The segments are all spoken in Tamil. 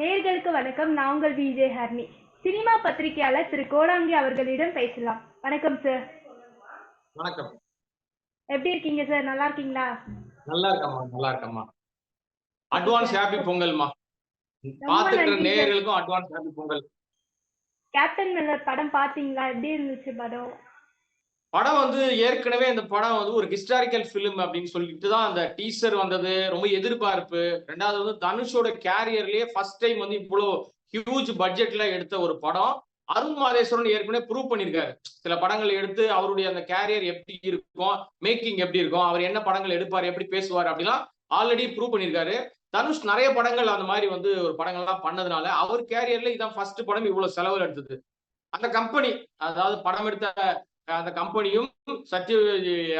நேர்களுக்கு வணக்கம். நான் உங்கள் விஜய் ஹர்னி. சினிமா பத்திரிகையாளர் திரு கோடாங்கி அவர்களிடம் பேசலாம். வணக்கம் சார் வணக்கம். எப்படி இருக்கீங்க சார் நல்லா இருக்கீங்களா? நல்லா இருக்கம்மா நல்லா இருக்கம்மா. அட்வான்ஸ் ஹாப்பி பொங்கல்மா. பாத்துக்கிற. நேயர்களுக்கும் advance happy Pongal. Captain Miller படம் பாத்தீங்களா எப்படி இருந்துச்சு படம்? படம் வந்து ஏற்கனவே இந்த படம் வந்து ஒரு ஹிஸ்டாரிக்கல் ஃபிலிம் அப்படின்னு சொல்லிட்டு தான் அந்த டீசர் வந்தது. ரொம்ப எதிர்பார்ப்பு. ரெண்டாவது வந்து தனுஷோட கேரியர்லயே ஃபர்ஸ்ட் டைம் வந்து இவ்வளோ ஹியூஜ் பட்ஜெட்ல எடுத்த ஒரு படம். அருண் மாதேஸ்வரன் ஏற்கனவே ப்ரூவ் பண்ணியிருக்காரு. சில படங்கள் எடுத்து அவருடைய அந்த கேரியர் எப்படி இருக்கும் மேக்கிங் எப்படி இருக்கும் அவர் என்ன படங்கள் எடுப்பார் எப்படி பேசுவார் அப்படிலாம் ஆல்ரெடி ப்ரூவ் பண்ணியிருக்காரு. தனுஷ் நிறைய படங்கள் அந்த மாதிரி வந்து ஒரு படங்கள்லாம் பண்ணதுனால அவர் கேரியர்ல இதான் ஃபர்ஸ்ட் படம் இவ்வளவு செலவில் எடுத்தது. அந்த கம்பெனி அதாவது படம் எடுத்த அந்த கம்பெனியும் சத்ய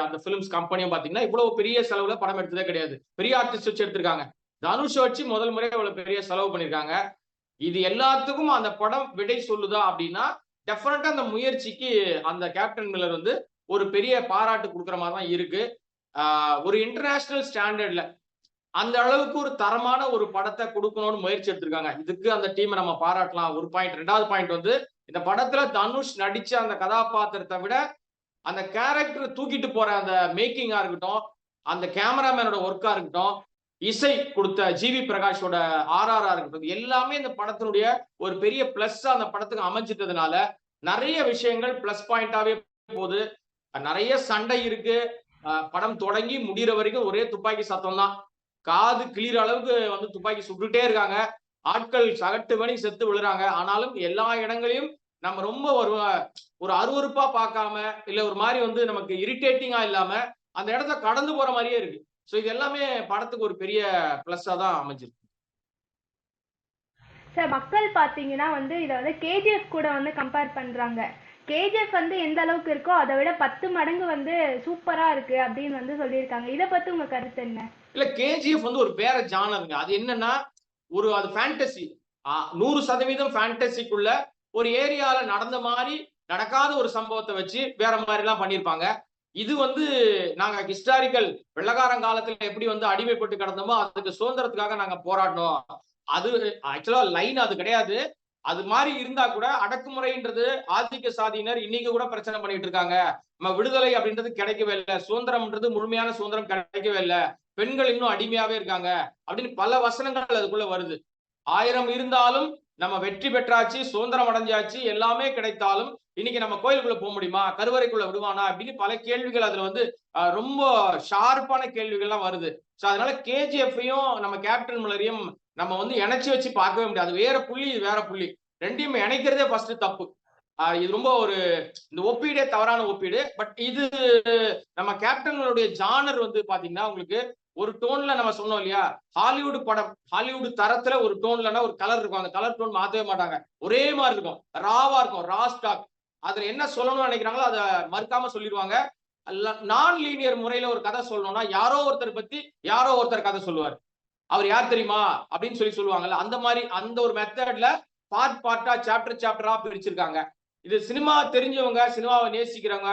அந்த பிலிம்ஸ் கம்பெனியும் பாத்தீங்கன்னா இவ்வளவு பெரிய செலவுல படம் எடுத்ததே கிடையாது. பெரிய ஆர்டிஸ்ட் வச்சு எடுத்திருக்காங்க. தனுஷ் வச்சு முதல் முறை இவ்வளவு பெரிய செலவு பண்ணிருக்காங்க. இது எல்லாத்துக்கும் அந்த படம் விடை சொல்லுதா அப்படின்னா டெஃபினட்டா அந்த முயற்சிக்கு அந்த கேப்டன் மில்லர் வந்து ஒரு பெரிய பாராட்டு கொடுக்குற மாதிரி தான் இருக்கு ஒரு இன்டர்நேஷனல் ஸ்டாண்டர்ட்ல அந்த அளவுக்கு ஒரு தரமான ஒரு படத்தை கொடுக்கணும்னு முயற்சி எடுத்திருக்காங்க. இதுக்கு அந்த டீமை நம்ம பாராட்டலாம். ஒரு பாயிண்ட் ரெண்டாவது பாயிண்ட் வந்து இந்த படத்துல தனுஷ் நடிச்ச அந்த கதாபாத்திரத்தை விட அந்த கேரக்டர் தூக்கிட்டு போற அந்த மேக்கிங்கா இருக்கட்டும் அந்த கேமராமேனோட ஒர்க்கா இருக்கட்டும் இசை கொடுத்த ஜிவி பிரகாஷோட ஆர்ஆரா இருக்கட்டும் எல்லாமே இந்த படத்தினுடைய ஒரு பெரிய பிளஸ் அந்த படத்துக்கு அமைஞ்சிட்டதுனால நிறைய விஷயங்கள் பிளஸ் பாயிண்டாவே போகுது. நிறைய சண்டை இருக்கு. படம் தொடங்கி முடிகிற வரைக்கும் ஒரே துப்பாக்கி சத்தம் தான் காது கிளியர் அளவுக்கு வந்து துப்பாக்கி சுட்டுட்டே இருக்காங்க. ஆட்கள் சகட்டு மணி செத்து விழுறாங்க. ஆனாலும் எல்லா இடங்களையும் நம்ம ரொம்ப ஒரு ஒரு அருவறுப்பா பார்க்காம இல்ல ஒரு மாதிரி வந்து நமக்கு இரிட்டேட்டிங்கா இல்லாம அந்த இடத்த கடந்து போற மாதிரியே இருக்கு. ஸோ இது எல்லாமே படத்துக்கு ஒரு பெரிய பிளஸ்ஸா தான் அமைஞ்சிருக்கு. சார் மக்கள் பாத்தீங்கன்னா வந்து இதை வந்து கேஜிஎஃப் கூட வந்து கம்பேர் பண்றாங்க. கேஜிஎஃப் வந்து எந்த அளவுக்கு இருக்கோ அதை விட பத்து மடங்கு வந்து சூப்பரா இருக்கு அப்படின்னு வந்து சொல்லியிருக்காங்க. இதை பத்தி உங்க கருத்து என்ன? இல்ல கேஜிஎஃப் வந்து ஒரு வேற ஜானருங்க. அது என்னன்னா ஒரு அது ஃபேண்டசி நூறு சதவீதம் ஃபேண்டசிக்குள்ள ஒரு ஏரியால நடந்த மாதிரி நடக்காத ஒரு சம்பவத்தை வச்சு வேற மாதிரி எல்லாம் பண்ணியிருப்பாங்க. இது வந்து நாங்க ஹிஸ்டாரிக்கல் வெள்ளக்காரன் காலத்துல எப்படி வந்து அடிமைப்பட்டு கிடந்தோமோ அதுக்கு சுதந்திரத்துக்காக நாங்க போராடணும் அது ஆக்சுவலா லைன் அது கிடையாது. அது மாதிரி இருந்தா கூட அடக்குமுறைன்றது ஆதிக்க சாதியினர் இன்னைக்கு கூட பிரச்சனை பண்ணிட்டு இருக்காங்க. நம்ம விடுதலை அப்படின்றது கிடைக்கவே இல்லை. சுதந்திரம்ன்றது முழுமையான சுதந்திரம் கிடைக்கவே இல்லை. பெண்கள் இன்னும் அடிமையாவே இருக்காங்க அப்படின்னு பல வசனங்கள் அதுக்குள்ள வருது. ஆயிரம் இருந்தாலும் நம்ம வெற்றி பெற்றாச்சு சுதந்திரம் அடைஞ்சாச்சு எல்லாமே கிடைத்தாலும் இன்னைக்கு நம்ம கோயிலுக்குள்ள போக முடியுமா? கருவறைக்குள்ள விடுவானா? அப்படின்னு பல கேள்விகள் அதுல வந்து ரொம்ப ஷார்ப்பான கேள்விகள்லாம் வருது. ஸோ அதனால கேஜிஎஃப்ஐயும் நம்ம கேப்டன் முலரையும் நம்ம வந்து இணைச்சி வச்சு பார்க்கவே முடியாது. அது வேற புள்ளி இது வேற புள்ளி. ரெண்டையும் இணைக்கிறதே ஃபர்ஸ்ட் தப்பு. இது ரொம்ப ஒரு இந்த ஒப்பீடே தவறான ஒப்பீடு. பட் இது நம்ம கேப்டன்களுடைய ஜானர் வந்து பாத்தீங்கன்னா உங்களுக்கு ஒரு டோன்ல நம்ம சொன்னோம் இல்லையா? ஹாலிவுட் படம் ஹாலிவுட் தரத்துல ஒரு டோன்லன்னா ஒரு கலர் இருக்கும். அந்த கலர் டோன் மாத்தவே மாட்டாங்க. ஒரே மாதிரி இருக்கும். ராவா இருக்கும். ரா ஸ்டாக் அதுல என்ன சொல்லணும்னு நினைக்கிறாங்களோ அதை மறுக்காம சொல்லிடுவாங்க. நான் லீனியர் முறையில ஒரு கதை சொல்லணும்னா யாரோ ஒருத்தர் பத்தி யாரோ ஒருத்தர் கதை சொல்லுவார். அவர் யார் தெரியுமா? அப்படின்னு சொல்லி சொல்லுவாங்கல்ல அந்த மாதிரி அந்த ஒரு மெத்தட்ல பார்ட் பார்ட்டா சாப்டர் சாப்டரா பிரிச்சிருக்காங்க. இது சினிமா தெரிஞ்சவங்க சினிமாவை நேசிக்கிறவங்க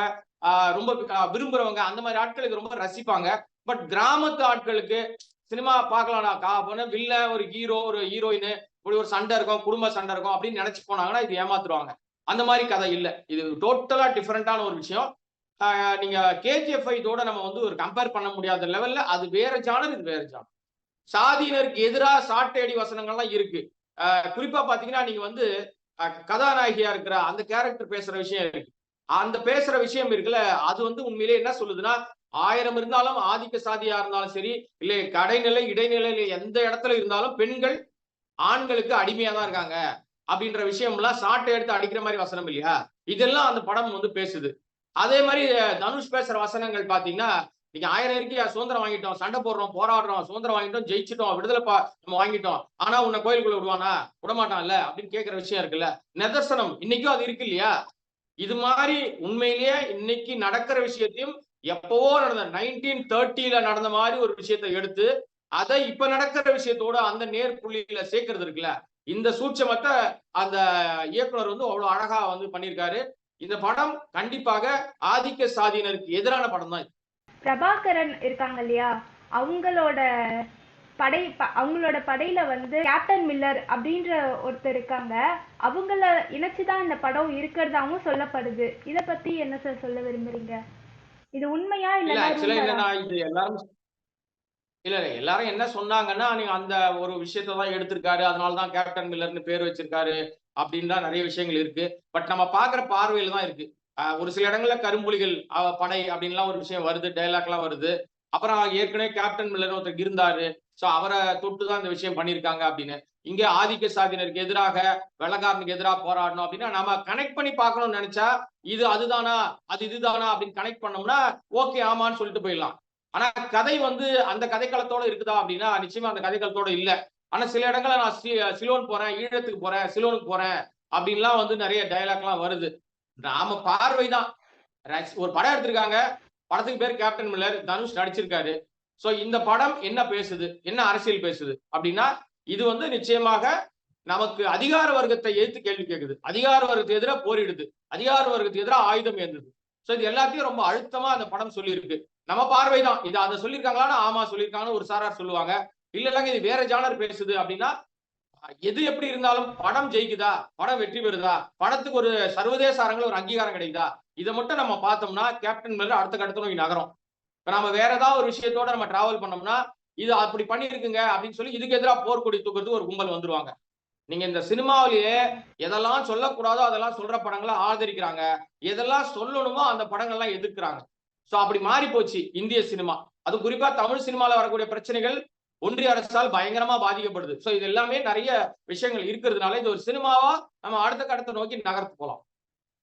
ரொம்ப விரும்புறவங்க அந்த மாதிரி ஆட்களுக்கு ரொம்ப ரசிப்பாங்க. பட் கிராமத்து ஆட்களுக்கு சினிமா பார்க்கலாம்டா கா வில்ல ஒரு ஹீரோ ஒரு ஹீரோயின் இப்படி ஒரு சண்டை இருக்கும் குடும்ப சண்டை இருக்கும் அப்படின்னு நினைச்சு போனாங்கன்னா இது ஏமாத்துருவாங்க அந்த மாதிரி கதை இல்லை. இது டோட்டலா டிஃப்ரெண்டான ஒரு விஷயம். நீங்க கேஜிஎஃப் இதோட நம்ம வந்து ஒரு கம்பேர் பண்ண முடியாத லெவல்ல அது வேற ஜானர் இது வேற ஜானர் சாதியினருக்கு எதிராக சாட்டையடி வசனங்கள்லாம் இருக்கு. குறிப்பா பாத்தீங்கன்னா நீங்க வந்து கதாநாயகியா இருக்கிற அந்த கேரக்டர் பேசுற விஷயம் இருக்கு. அந்த பேசுற விஷயம் இருக்குல்ல அது வந்து உண்மையிலே என்ன சொல்லுதுன்னா ஆயிரம் இருந்தாலும் ஆதிக்க சாதியா இருந்தாலும் சரி இல்லை கடைநிலை இடைநிலையில எந்த இடத்துல இருந்தாலும் பெண்கள் ஆண்களுக்கு அடிமையா தான் இருக்காங்க அப்படின்ற விஷயம்லாம் சாட்டை எடுத்து அடிக்கிற மாதிரி வசனம் இல்லையா? இதெல்லாம் அந்த படம் வந்து பேசுது. அதே மாதிரி தனுஷ் பேசுற வசனங்கள் பாத்தீங்கன்னா நீங்க ஆயிரம் இருக்கியா சுதந்திரம் வாங்கிட்டோம். சண்டை போடுறோம் போராடுறோம் சுதந்திரம் வாங்கிட்டோம் ஜெயிச்சிட்டோம் விடுதலை நம்ம வாங்கிட்டோம். ஆனா உன்னை கோயிலுக்குள்ள விடுவானா? விடமாட்டான்ல? அப்படின்னு கேட்கிற விஷயம் இருக்குல்ல. நிதர்சனம். இன்னைக்கும் அது இருக்கு இல்லையா? இது மாதிரி உண்மையிலேயே இன்னைக்கு நடக்கிற விஷயத்தையும் எப்பவோ நடந்த நைன்டீன் தேர்ட்டில நடந்த மாதிரி ஒரு விஷயத்தை எடுத்து அதை இப்ப நடக்கிற விஷயத்தோட அந்த நேர்புள்ளியில சேர்க்கறது இருக்குல்ல. இந்த சூட்சமத்தை அந்த இயக்குனர் வந்து அவ்வளவு அழகா வந்து பண்ணியிருக்காரு. இந்த படம் கண்டிப்பாக ஆதிக்க சாதியினருக்கு எதிரான படம் தான் பிரபாகரன் இருக்காங்க இல்லையா? அவங்களோட படை அவங்களோட படையில வந்து கேப்டன் மில்லர் அப்படின்ற ஒருத்தர் இருக்காங்க. அவங்கள இணைச்சுதான் இந்த படம் இருக்கிறதாவும் சொல்லப்படுது. இத பத்தி என்ன சார் சொல்ல விரும்புறீங்க? இது உண்மையா இல்ல எல்லாரும் இல்ல இல்ல எல்லாரும் என்ன சொன்னாங்கன்னா நீங்க அந்த ஒரு விஷயத்தை தான் எடுத்திருக்காரு. அதனால தான் கேப்டன் மில்லர்னு பேர் வச்சிருக்காரு. அப்படின்னு தான் நிறைய விஷயங்கள் இருக்கு. பட் நம்ம பாக்குற பார்வையில தான் இருக்கு. ஒரு சில இடங்கள்ல கரும்புலிகள் படை அப்படின்லாம் ஒரு விஷயம் வருது டைலாக்லாம் வருது. அப்புறம் ஏற்கனவே கேப்டன் மில்லர் ஒருத்தர் இருந்தாரு. ஸோ அவரை தொட்டு தான் இந்த விஷயம் பண்ணியிருக்காங்க அப்படின்னு. இங்க ஆதிக்க சாதியினருக்கு எதிராக வெள்ளக்காரனுக்கு எதிராக போராடணும் அப்படின்னா நம்ம கனெக்ட் பண்ணி பார்க்கணும்னு நினைச்சா இது அதுதானா அது இதுதானா அப்படின்னு கனெக்ட் பண்ணோம்னா ஓகே ஆமான்னு சொல்லிட்டு போயிடலாம். ஆனா கதை வந்து அந்த கதைக்களத்தோட இருக்குதா அப்படின்னா நிச்சயமா அந்த கதைக்களத்தோட இல்லை. ஆனா சில இடங்கள்ல நான் சி- சிலோன் போறேன் ஈழத்துக்கு போறேன் சிலோனுக்கு போறேன் அப்படின்லாம் வந்து நிறைய டயலாக்லாம் வருது. நாம பார்வைதான். ரஸ்- ஒரு படம் எடுத்திருக்காங்க. படத்துக்கு பேர் கேப்டன் மில்லர் தனுஷ் நடிச்சிருக்காரு. சோ இந்த படம் என்ன பேசுது? என்ன அரசியல் பேசுது? அப்படின்னா இது வந்து நிச்சயமாக நமக்கு அதிகார வர்க்கத்தை எதிர்த்து கேள்வி கேட்குது அதிகார வர்க்கத்தை எதிராக போரிடுது. அதிகார வர்க்கத்துக்கு எதிராக ஆயுதம் ஏந்துது. ஸோ இது எல்லாத்தையும் ரொம்ப அழுத்தமா அந்த படம் சொல்லியிருக்கு. நம்ம பார்வை தான் இது அதை சொல்லியிருக்காங்களான்னு ஆமா சொல்லியிருக்காங்கன்னு ஒரு சாரார் சொல்லுவாங்க. இல்ல இல்லைங்க இது வேற ஜானர் பேசுது அப்படின்னா எது எப்படி இருந்தாலும் படம் ஜெயிக்குதா? படம் வெற்றி பெறுதா? படத்துக்கு ஒரு சர்வதேச அரங்கில் ஒரு அங்கீகாரம் கிடைக்குதா? இதை மட்டும் நம்ம பார்த்தோம்னா கேப்டன் மில்லர் அடுத்த கட்டத்தில் நோக்கி நகரும். இப்போ நம்ம வேற ஏதாவது ஒரு விஷயத்தோட நம்ம டிராவல் பண்ணோம்னா இது அப்படி பண்ணியிருக்குங்க அப்படின்னு சொல்லி இதுக்கு எதிராக போர்க்கொடி தூக்கிறதுக்கு ஒரு கும்பல் வந்துருவாங்க. நீங்க இந்த சினிமாவிலேயே எதெல்லாம் சொல்லக்கூடாதோ அதெல்லாம் சொல்ற படங்களை ஆதரிக்கிறாங்க. எதெல்லாம் சொல்லணுமோ அந்த படங்கள்லாம் எதிர்க்கிறாங்க. ஸோ அப்படி மாறி போச்சு இந்திய சினிமா. அது குறிப்பா தமிழ் சினிமாவில் வரக்கூடிய பிரச்சனைகள் ஒன்றிய அரசால் பயங்கரமா பாதிக்கப்படுது. சோ இது எல்லாமே நிறைய விஷயங்கள் இருக்கிறதுனால இது ஒரு சினிமாவா நம்ம அடுத்த கட்டத்தை நோக்கி நகர்த்து போலாம்.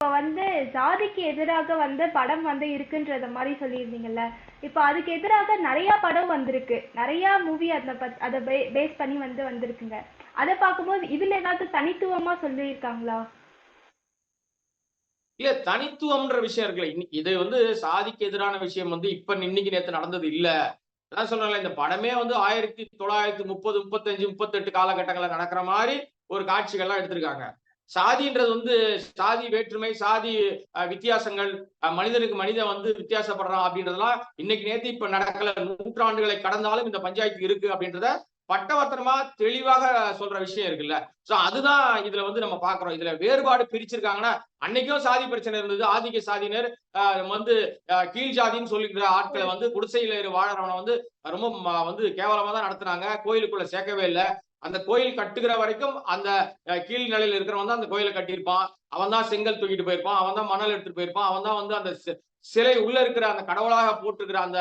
இப்போ வந்து ஜாதிக்கு எதிராக வந்து படம் வந்து இருக்குன்றத மாதிரி சொல்லியிருந்தீங்கல்ல. இப்போ அதுக்கு எதிராக நிறைய படம் வந்திருக்கு. நிறைய மூவி அதை பத் அதை பேஸ் பண்ணி வந்து வந்திருக்குங்க. அதை பார்க்கும்போது இதுல ஏதாவது தனித்துவமா சொல்லியிருக்காங்களா? இல்ல தனித்துவம்ன்ற விஷயம் இருக்குல்ல. இது வந்து சாதிக்கு எதிரான விஷயம் வந்து இப்ப இன்னைக்கு நேத்து நடந்தது இல்ல. அதான் சொல்றேன்ல இந்த படமே வந்து ஆயிரத்தி தொள்ளாயிரத்தி முப்பது முப்பத்தஞ்சு முப்பத்தெட்டு காலகட்டங்கள்ல நடக்கிற மாதிரி ஒரு காட்சிகள்லாம் எடுத்திருக்காங்க. சாதின்றது வந்து சாதி வேற்றுமை சாதி அஹ், வித்தியாசங்கள் அஹ், மனிதனுக்கு மனிதன் வந்து வித்தியாசப்படுறான் அப்படின்றதெல்லாம் இன்னைக்கு நேத்து இப்ப நடக்கல. நூற்றாண்டுகளை கடந்தாலும் இந்த பஞ்சாயத்து இருக்கு அப்படின்றத பட்டவர்த்தனமா தெளிவாக சொல்ற விஷயம் இருக்குல்ல. சோ அதுதான் இதுல வந்து நம்ம பாக்குறோம் இதுல வேறுபாடு பிரிச்சிருக்காங்கன்னா அன்னைக்கும் சாதி பிரச்சனை இருந்தது. ஆதிக்க சாதியினர் ஆஹ் வந்து கீழ் ஜாதின்னு சொல்லிக்கிற ஆட்களை வந்து குடிசையில இரு வாழறவனை வந்து ரொம்ப வந்து கேவலமா தான் நடத்துனாங்க. கோயிலுக்குள்ள சேர்க்கவே இல்லை. அந்த கோயில் கட்டுகிற வரைக்கும் அந்த கீழ் நிலையில இருக்கிறவன் தான் அந்த கோயிலை கட்டியிருப்பான். அவன் தான் செங்கல் தூக்கிட்டு போயிருப்பான். அவன் தான் மணல் எடுத்துட்டு போயிருப்பான். அவன் தான் வந்து அந்த சிலை உள்ள இருக்கிற அந்த கடவுளாக போட்டிருக்கிற அந்த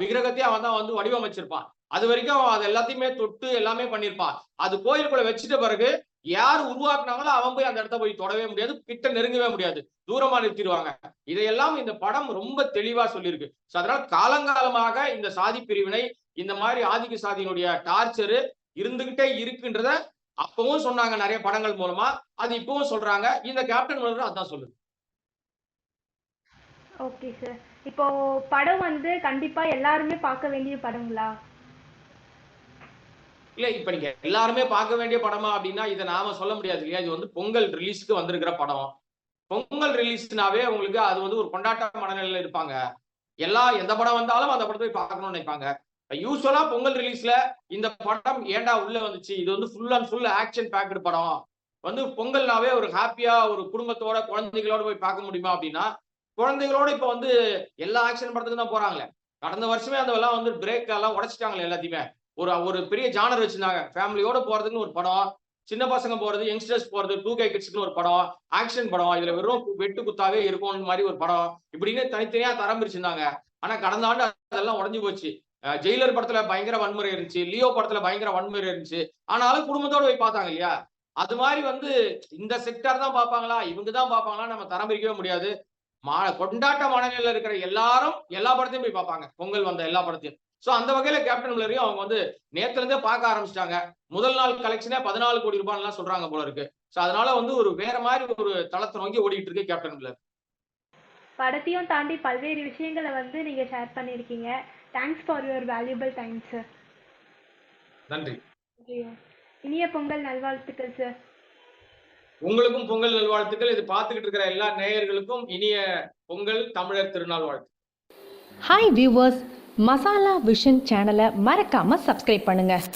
விக்கிரகத்தையும் அவன் தான் வந்து வடிவமைச்சிருப்பான். அது வரைக்கும் அவன் அது எல்லாத்தையுமே தொட்டு எல்லாமே பண்ணியிருப்பான். அது கோயிலுக்குள்ள வச்சுட்ட பிறகு யார் உருவாக்குனாங்களோ அவன் போய் அந்த இடத்த போய் தொடவே முடியாது கிட்ட நெருங்கவே முடியாது. தூரமா நிறுத்திடுவாங்க. இதையெல்லாம் இந்த படம் ரொம்ப தெளிவா சொல்லியிருக்கு. So, அதனால காலங்காலமாக இந்த சாதி பிரிவினை இந்த மாதிரி ஆதிக்க சாதியினுடைய டார்ச்சரு இருந்துகிட்டே இருக்குன்றத அப்பவும் சொன்னாங்க நிறைய படங்கள் மூலமா. அது இப்பவும் சொல்றாங்க. இந்த கேப்டன் மில்லரும் அதான் சொல்லுது. ஓகே சார் இப்போ படம் வந்து கண்டிப்பா எல்லாருமே பார்க்க வேண்டிய படங்களா? இல்ல இப்ப நீங்க எல்லாருமே பார்க்க வேண்டிய படமா அப்படின்னா இதை நாம சொல்ல முடியாது இல்லையா? இது வந்து பொங்கல் ரிலீஸ்க்கு வந்திருக்கிற படம். பொங்கல் ரிலீஸ்னாவே உங்களுக்கு அது வந்து ஒரு கொண்டாட்ட மனநிலையில இருப்பாங்க. எல்லா எந்த படம் வந்தாலும் அந்த படத்தை போய் பார்க்கணும்னு நினைப்பாங்க. யூஸ்வலா பொங்கல் ரிலீஸ்ல இந்த படம் ஏன்டா உள்ள வந்துச்சு? இது வந்து full and full action packed படம். வந்து பொங்கல்னாவே ஒரு ஹாப்பியா ஒரு குடும்பத்தோட குழந்தைகளோட போய் பார்க்க முடியுமா அப்படின்னா குழந்தைகளோட இப்ப வந்து எல்லா ஆக்ஷன் படத்துக்கு தான் போறாங்களே. கடந்த வருஷமே அந்த எல்லாம் வந்து பிரேக் எல்லாம் உடைச்சிட்டாங்களே எல்லாத்தையுமே. ஒரு ஒரு பெரிய ஜானர் வச்சிருந்தாங்க. ஃபேமிலியோட போறதுக்குன்னு ஒரு படம் சின்ன பசங்க போறது யங்ஸ்டர்ஸ் போறது டூ கே கிட்ஸ்க்கு ஒரு படம் ஆக்ஷன் படம் இதுல வெறும் வெட்டு குத்தாவே இருக்கும் மாதிரி ஒரு படம். இப்படின்னு தனித்தனியா தரம் பிரிச்சிருந்தாங்க ஆனா கடந்த ஆண்டு அதெல்லாம் உடஞ்சு போச்சு. ஜெயிலர் படத்துல பயங்கர வன்முறை இருந்துச்சு. லியோ படத்துல பயங்கர வன்முறை இருந்துச்சு. ஆனாலும் குடும்பத்தோட போய் பார்த்தாங்க இல்லையா? அது மாதிரி வந்து இந்த செக்டர் தான் பார்ப்பாங்களா? இவங்க தான் பார்ப்பாங்களா நம்ம தரம் பிரிக்கவே முடியாது. மா கொண்டாட்ட மனநிலையில இருக்கிற எல்லாரும் எல்லா படத்தையும் போய் பார்ப்பாங்க. பொங்கல் வந்த எல்லா படத்தையும். சோ அந்த வகையில கேப்டன் மில்லரையும் அவங்க வந்து நேத்துல இருந்தே பார்க்க ஆரம்பிச்சிட்டாங்க. முதல் நாள் கலெக்ஷனே பதினாலு கோடி ரூபாய்லாம் சொல்றாங்க போல இருக்கு. சோ அதனால வந்து ஒரு வேற மாதிரி ஒரு தளத்தை நோக்கி ஓடிட்டு இருக்கு கேப்டன் மில்லர் படத்தையும் தாண்டி பல்வேறு விஷயங்களை வந்து நீங்க ஷேர் பண்ணியிருக்கீங்க. Thanks for your valuable time sir நன்றி. இனிய பொங்கல் நல்வாழ்த்துக்கள் சார் உங்களுக்கும் பொங்கல் நல்வாழ்த்துக்கள். இது பார்த்துக்கிட்டு இருக்கிற எல்லா நேயர்களுக்கும் இனிய பொங்கல் தமிழர் திருநாள் வாழ்த்து. ஹாய் வியூவர்ஸ் மசாலா விஷன் சேனலை மறக்காமல் சப்ஸ்கிரைப் பண்ணுங்கள்